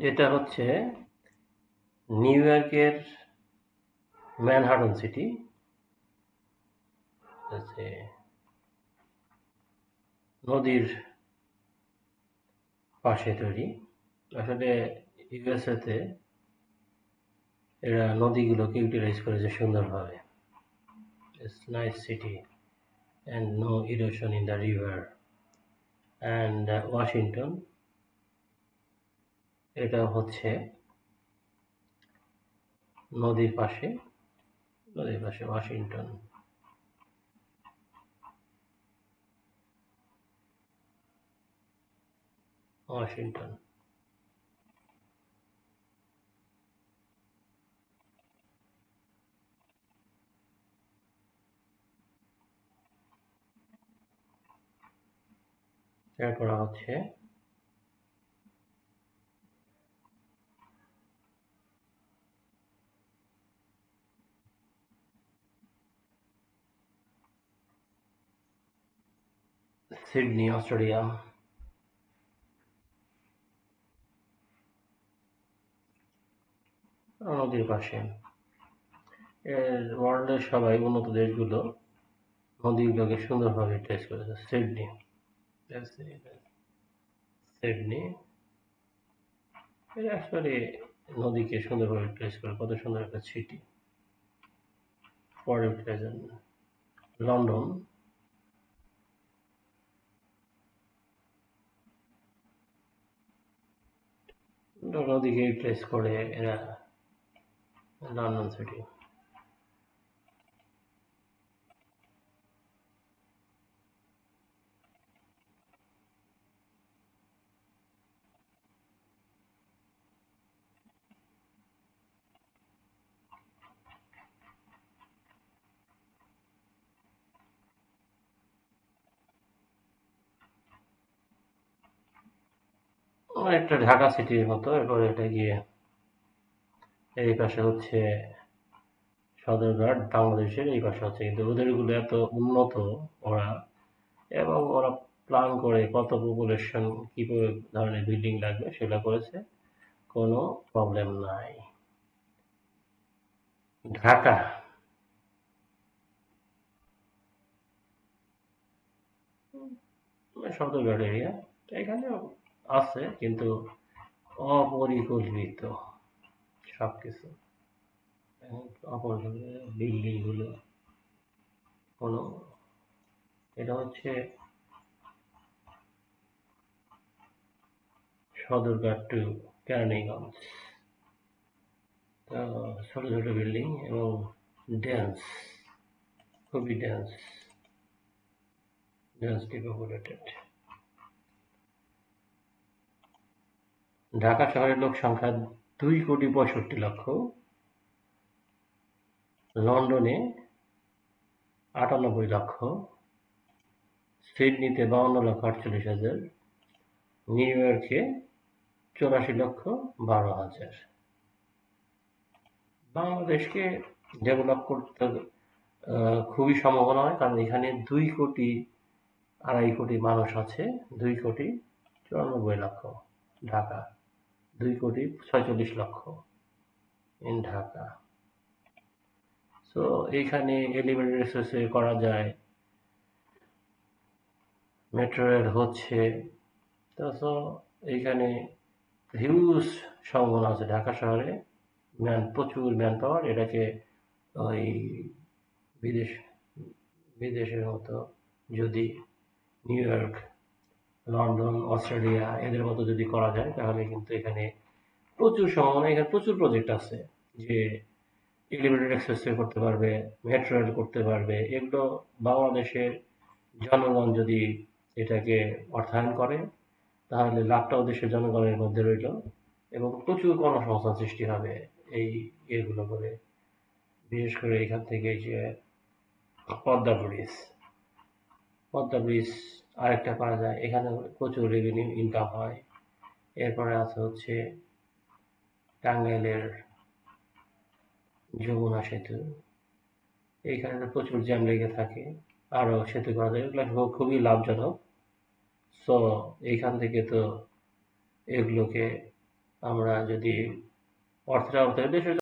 এটা হচ্ছে নিউ ইয়র্কের ম্যানহাটন সিটি। হচ্ছে নদীর পাশে তৈরি। আসলে ইউএসএতে এরা নদীগুলোকে ইউটিলাইজ করেছে সুন্দরভাবে। It's nice city and no erosion in the river and Washington এটা হচ্ছে নদীর পাশে নদীর পাশে ওয়াশিংটন। ওয়াশিংটন। করা হচ্ছে সিডনি অস্ট্রেলিয়া নদীর পাশে এর ওয়ার্ল্ডের সবাই উন্নত দেশগুলো নদীগুলোকে সুন্দরভাবে ট্রেস করেছে। সিডনি সিডনি আসলে নদীকে সুন্দরভাবে ট্রেস করে, কত সুন্দর একটা সিটি প্রেজেন্ট লন্ডন নদীকে ট্রেস করে এরা লন্ডন সিটি একটা ঢাকা সিটির মতো এরপরে এটা গিয়ে এই পাশে হচ্ছে সদরঘাট বাংলাদেশের এই পাশে হচ্ছে কিন্তু ওদেরগুলো এত উন্নত ওরা এবং ওরা প্ল্যান করে কত পপুলেশন কী ধরনের বিল্ডিং লাগবে সেটা করেছে কোনো প্রবলেম নাই। ঢাকা। সদরঘাট এরিয়া এখানে আছে, কিন্তু অপরিকল্পিত সব কিছু অপরিকল্পিত বিল্ডিংগুলো, কোনো এটা হচ্ছে সদরঘাট টু কেরানীগঞ্জ। তো ছোট ছোটো বিল্ডিং এবং ড্যান্স খুবই ড্যান্স ড্যান্সটি পপুলেটেড ঢাকা শহরের লোক সংখ্যা দুই কোটি পঁয়ষট্টি লক্ষ। লন্ডনে আটানব্বই লক্ষ। সিডনিতে বাউন্ন লক্ষ আটচল্লিশ হাজার। নিউ ইয়র্কে চৌরাশি লক্ষ বারো হাজার। বাংলাদেশকে ডেভেলপ করতে খুবই সম্ভাবনা হয়, কারণ এখানে দুই কোটি, আড়াই কোটি মানুষ আছে, দুই কোটি চুরানব্বই লক্ষ ঢাকা। দুই কোটি ছয়চল্লিশ লক্ষ ইন ঢাকা সো এইখানে এলিভেটেড এক্সপ্রেসওয়ে করা যায়। মেট্রো রেল হচ্ছে। তো সো এইখানে হিউজ সম্ভাবনা আছে ঢাকা শহরে। ম্যান, প্রচুর ম্যান পাওয়ার, এটাকে ওই বিদেশ, বিদেশের মতো যদি নিউ ইয়র্ক লন্ডন, অস্ট্রেলিয়া এদের মতো যদি করা যায়, তাহলে কিন্তু এখানে প্রচুর সম্ভাবনা এখানে প্রচুর প্রজেক্ট আছে যে এলিভেটেড এক্সপ্রেসওয়ে করতে পারবে মেট্রো রেল করতে পারবে, এগুলো বাংলাদেশের জনগণ যদি এটাকে অর্থায়ন করে, তাহলে লাভটাও দেশের জনগণের মধ্যে রইল এবং প্রচুর কর্মসংস্থান সৃষ্টি হবে এই ইয়েগুলো করে, বিশেষ করে এখান থেকে যে পদ্মা ব্রিজ। পদ্মা ব্রিজ আরেকটা করা যায়। এখানে প্রচুর রেভিনিউ ইনকাম হয়। এরপরে আছে হচ্ছে টাঙ্গাইলের যমুনা সেতু। এইখানে প্রচুর জ্যাম লেগে থাকে। আরও সেতু করা যায়। এগুলো খুবই লাভজনক। সো এইখান থেকে তো এগুলোকে আমরা যদি অর্থের দেশের